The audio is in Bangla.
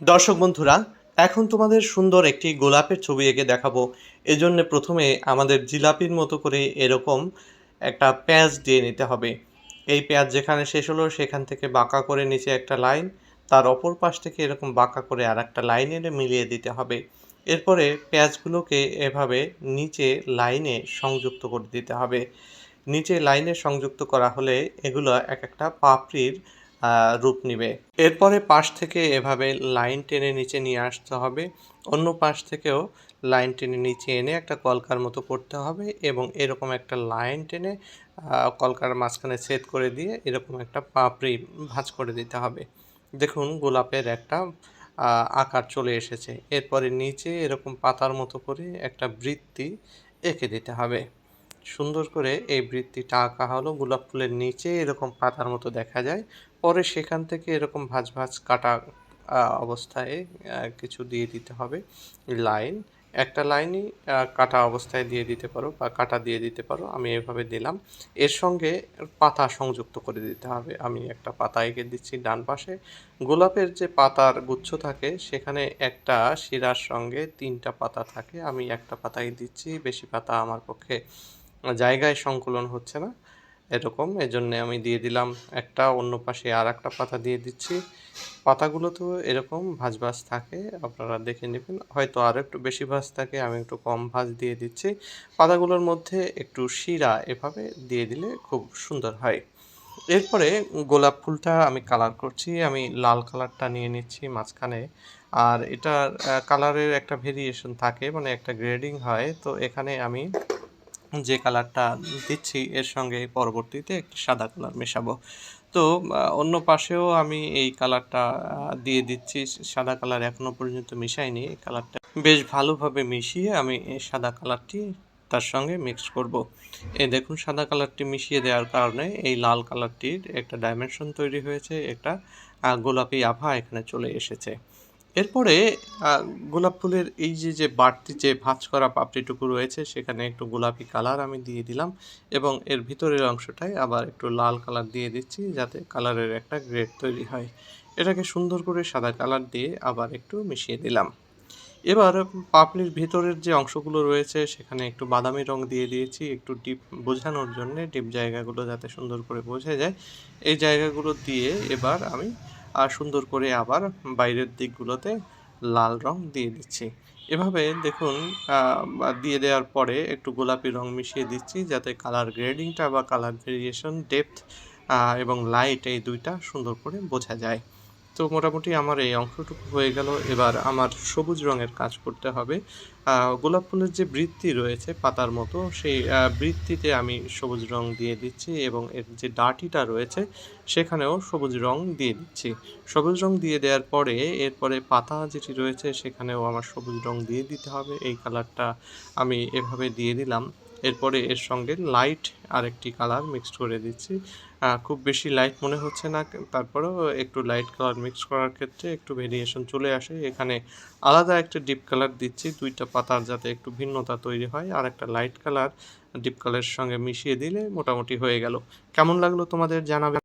দর্শক বন্ধুরা, এখন তোমাদের সুন্দর একটি গোলাপের ছবি এঁকে দেখাবো। এজন্য প্রথমে আমাদের জিলাপির মতো করে এরকম একটা পেঁয়াজ দিয়ে নিতে হবে। এই পেঁয়াজ যেখানে শেষ হলো, সেখান থেকে বাঁকা করে নিচে একটা লাইন, তার অপর পাশ থেকে এরকম বাঁকা করে আর একটা লাইন এনে মিলিয়ে দিতে হবে। এরপরে পেঁয়াজগুলোকে এভাবে নিচে লাইনে সংযুক্ত করে দিতে হবে। নিচে লাইনে সংযুক্ত করা হলে এগুলো এক একটা পাপড়ির রূপ নিবে। এরপরে পাশ থেকে এভাবে লাইন টেনে নিচে নিয়ে আসতে হবে। অন্য পাশ থেকেও লাইন টেনে নিচে এনে একটা কলকার মতো করতে হবে এবং এরকম একটা লাইন টেনে কলকার মাঝখানে সেট করে দিয়ে এরকম একটা পাপড়ি ভাঁজ করে দিতে হবে। দেখুন, গোলাপের একটা আকার চলে এসেছে। এরপরে নিচে এরকম পাতার মতো করে একটা বৃত্তি এঁকে দিতে হবে। সুন্দর করে এই বৃত্তিটা আঁকা হলো গোলাপ ফুলের নিচে এরকম পাতার মতো দেখা যায়। পরে সেখান থেকে এরকম ভাঁজ ভাঁজ কাটা অবস্থায় কিছু দিয়ে দিতে হবে। লাইন, একটা লাইনই কাটা অবস্থায় দিয়ে দিতে পারো বা কাটা দিয়ে দিতে পারো, আমি এভাবে দিলাম। এর সঙ্গে পাতা সংযুক্ত করে দিতে হবে। আমি একটা পাতা এঁকে দিচ্ছি ডান পাশে। গোলাপের যে পাতার গুচ্ছ থাকে, সেখানে একটা শিরার সঙ্গে তিনটা পাতা থাকে। আমি একটা পাতাই দিচ্ছি, বেশি পাতা আমার পক্ষে জায়গায় সংকলন হচ্ছে না এরকম, এজন্য আমি দিয়ে দিলাম একটা, অন্য পাশে আর একটা পাতা দিয়ে দিচ্ছি। পাতাগুলো তো এরকম ভাঁজ ভাঁজ থাকে, আপনারা দেখে নেবেন। হয়তো আরও একটু বেশি ভাঁজ থাকে, আমি একটু কম ভাঁজ দিয়ে দিচ্ছি। পাতাগুলোর মধ্যে একটু শিরা এভাবে দিয়ে দিলে খুব সুন্দর হয়। এরপরে গোলাপ ফুলটা আমি কালার করছি, আমি লাল কালারটা নিয়ে নিচ্ছি মাঝখানে। আর এটার কালারের একটা ভেরিয়েশন থাকে মানে একটা গ্রেডিং হয়। তো এখানে আমি যে কালারটা দিচ্ছি, এর সঙ্গে পরবর্তীতে একটি সাদা কালার মেশাবো। তো অন্য পাশেও আমি এই কালারটা দিয়ে দিচ্ছি। সাদা কালার এখনও পর্যন্ত মিশাইনি। এই কালারটা বেশ ভালোভাবে মিশিয়ে আমি সাদা কালারটি তার সঙ্গে মিক্স করব। এই দেখুন, সাদা কালারটি মিশিয়ে দেওয়ার কারণে এই লাল কালারটির একটা ডাইমেনশন তৈরি হয়েছে। একটা গোলাপি আভা এখানে চলে এসেছে। এরপরে গোলাপ ফুলের এই যে যে বাড়তি যে ভাঁজ করা পাপড়িটুকু রয়েছে, সেখানে একটু গোলাপি কালার আমি দিয়ে দিলাম এবং এর ভিতরের অংশটায় আবার একটু লাল কালার দিয়ে দিচ্ছি যাতে কালারের একটা গ্রেড তৈরি হয়। এটাকে সুন্দর করে সাদা কালার দিয়ে আবার একটু মিশিয়ে দিলাম। এবার পাপড়ির ভিতরের যে অংশগুলো রয়েছে, সেখানে একটু বাদামি রং দিয়ে দিয়েছি, একটু ডিপ বোঝানোর জন্য ডিপ জায়গাগুলো যাতে সুন্দর করে বোঝা যায়। এই জায়গাগুলো দিয়ে এবার আমি আর সুন্দর করে আবার বাইরের দিকগুলোতে লাল রং দিয়ে দিচ্ছি। এভাবে দেখুন দিয়ে দেওয়ার পরে একটু গোলাপি রং মিশিয়ে দিচ্ছি যাতে কালার গ্রেডিংটা বা কালার ভেরিয়েশন ডেপথ এবং লাইট এই দুইটা সুন্দর করে বোঝা যায়। তো মোটামুটি আমার এই অংশটুকু হয়ে গেল। এবার আমার সবুজ রঙের কাজ করতে হবে। গোলাপ ফুলের যে বৃত্তি রয়েছে পাতার মতো, সেই বৃত্তিতে আমি সবুজ রং দিয়ে দিচ্ছি এবং এর যে ডাটিটা রয়েছে সেখানেও সবুজ রং দিয়ে দিচ্ছি। সবুজ রং দিয়ে দেওয়ার পরে, এরপরে পাতা যেটি রয়েছে সেখানেও আমার সবুজ রং দিয়ে দিতে হবে। এই কালারটা আমি এভাবে দিয়ে দিলাম। এরপরে এর সঙ্গে লাইট আরেকটি কালার মিক্সড করে দিচ্ছি। খুব বেশি লাইট মনে হচ্ছে না, তারপরেও একটু লাইট কালার মিক্স করার ক্ষেত্রে একটু ভেরিয়েশন চলে আসে। এখানে আলাদা একটা ডিপ কালার দিচ্ছি, দুইটা পাতার যাতে একটু ভিন্নতা তৈরি হয় আর একটা লাইট কালার ডিপ কালারের সঙ্গে মিশিয়ে দিলে মোটামুটি হয়ে গেল। কেমন লাগল তোমাদের জানাবে